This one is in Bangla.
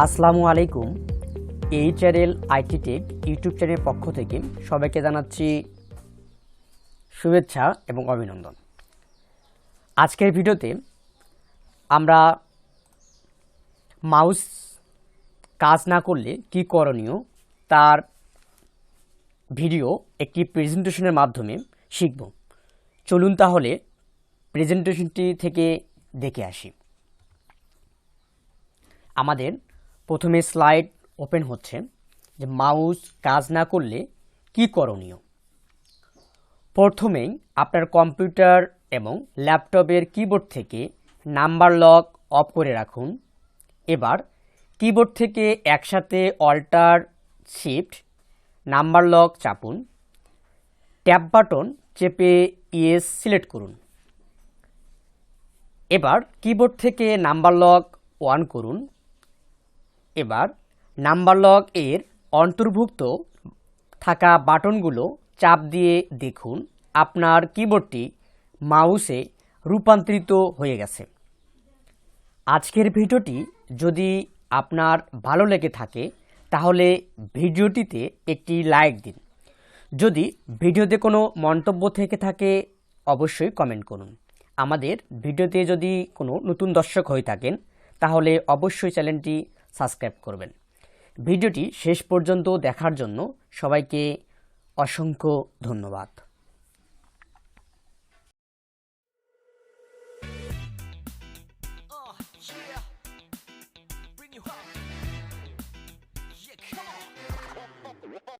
আসসালামু আলাইকুম। এই চ্যানেল আইটি টেক ইউটিউব চ্যানেলের পক্ষ থেকে সবাইকে জানাচ্ছি শুভেচ্ছা এবং অভিনন্দন। আজকের ভিডিওতে আমরা মাউস কাজ না করলে কি করণীয় তার ভিডিও একটি প্রেজেন্টেশনের মাধ্যমে শিখব। চলুন তাহলে প্রেজেন্টেশনটি থেকে দেখে আসি। আমাদের প্রথমে স্লাইড ওপেন হচ্ছে যে মাউস কাজ না করলে কি করণীয়? প্রথমেই আপনার কম্পিউটার এবং ল্যাপটপের কিবোর্ড থেকে নাম্বার লক অফ করে রাখুন। এবার কিবোর্ড থেকে একসাথে অল্টার শিফট নাম্বার লক চাপুন। ট্যাব বাটন চেপে ইয়েস সিলেক্ট করুন। এবার কিবোর্ড থেকে নাম্বার লক ওয়ান করুন। এবার নাম্বার লক এর অন্তর্ভুক্ত থাকা বাটনগুলো চাপ দিয়ে দেখুন। আপনার কিবোর্ডটি মাউসে রূপান্তরিত হয়ে গেছে। আজকের ভিডিওটি যদি আপনার ভালো লেগে থাকে, তাহলে ভিডিওটিতে একটি লাইক দিন। যদি ভিডিওতে কোনো মন্তব্য থেকে থাকে, অবশ্যই কমেন্ট করুন। আমাদের ভিডিওতে যদি কোনো নতুন দর্শক হয়ে থাকেন, তাহলে অবশ্যই চ্যানেলটি সাবস্ক্রাইব করবেন। ভিডিওটি শেষ পর্যন্ত দেখার জন্য সবাইকে অসংখ্য ধন্যবাদ।